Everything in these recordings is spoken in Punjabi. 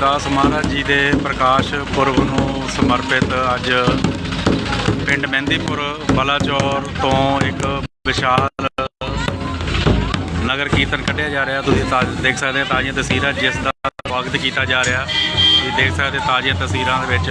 ਗੁਰਦਾਸ ਮਹਾਰਾਜ ਜੀ ਦੇ ਪ੍ਰਕਾਸ਼ ਪੁਰਬ ਨੂੰ ਸਮਰਪਿਤ ਅੱਜ ਪਿੰਡ ਮਹਿੰਦੀਪੁਰ, ਬਲਾਚੌਰ ਤੋਂ ਇੱਕ ਵਿਸ਼ਾਲ ਨਗਰ ਕੀਰਤਨ ਕੱਢਿਆ ਜਾ ਰਿਹਾ। ਤੁਸੀਂ ਤਾਂ ਦੇਖ ਸਕਦੇ ਹੋ ਤਾਜ਼ੀਆਂ ਤਸਵੀਰਾਂ, ਜਿਸ ਦਾ ਸਵਾਗਤ ਕੀਤਾ ਜਾ ਰਿਹਾ। ਤੁਸੀਂ ਦੇਖ ਸਕਦੇ ਤਾਜ਼ੀਆਂ ਤਸਵੀਰਾਂ ਦੇ ਵਿੱਚ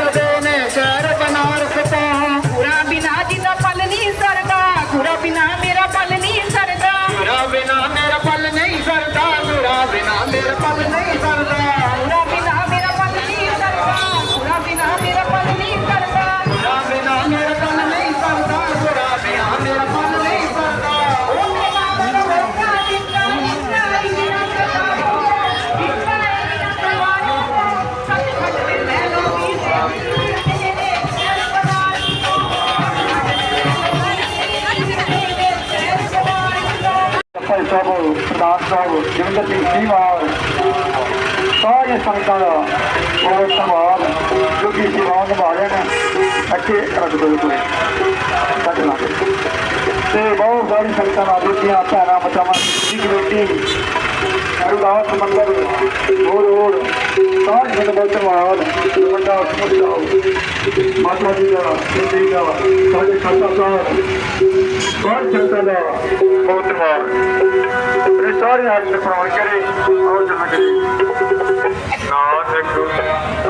man. If I was named, I'd Bhai Sahib, ਸਰਦਾਰ ਸਾਹਿਬ ਜਿੰਦਰ ਸਿੰਘ ਸੀਵਾਲ ਸਾਰੇ ਸੰਗਤਾਂ ਦਾ ਬਹੁਤ ਧੰਨਵਾਦ, ਜੋ ਕਿ ਸੇਵਾਵਾਂ ਨਿਭਾ ਰਹੇ ਨੇ। ਅੱਗੇ ਰੱਖ ਦੋ ਕੋਈ ਕੱਢਣਾ ਤੇ ਬਹੁਤ ਸਾਰੀ ਸੰਗਤਾਂ ਨਾਲ ਦਿੱਤੀਆਂ ਭੈਣਾਂ ਬਚਾਵਾਂ ਦੀ ਕਮੇਟੀ ਅਰਦਾਸ ਮੰਦਰ, ਹੋਰ ਹੋਰ, ਸਾਰੇ ਸੰਗਤ ਦਾ ਧੰਨਵਾਦ। ਵੱਡਾ ਮੁਸਤਾਉ ਮਾਤਾ ਜੀ ਦਾ ਜੀ ਦਾ, ਸਾਡੇ ਖਾਤਾ ਸਾਹਿਬ, ਸਾਰੇ ਸੰਗਤਾਂ ਦਾ ਬਹੁਤ ਧੰਨਵਾਦ। ਇਹ ਸਾਰੇ ਅੱਜ ਪ੍ਰਵਾਨ ਕਰੇ ਔਰ ਜਨ ਕਰੇ ਨਾਨਕ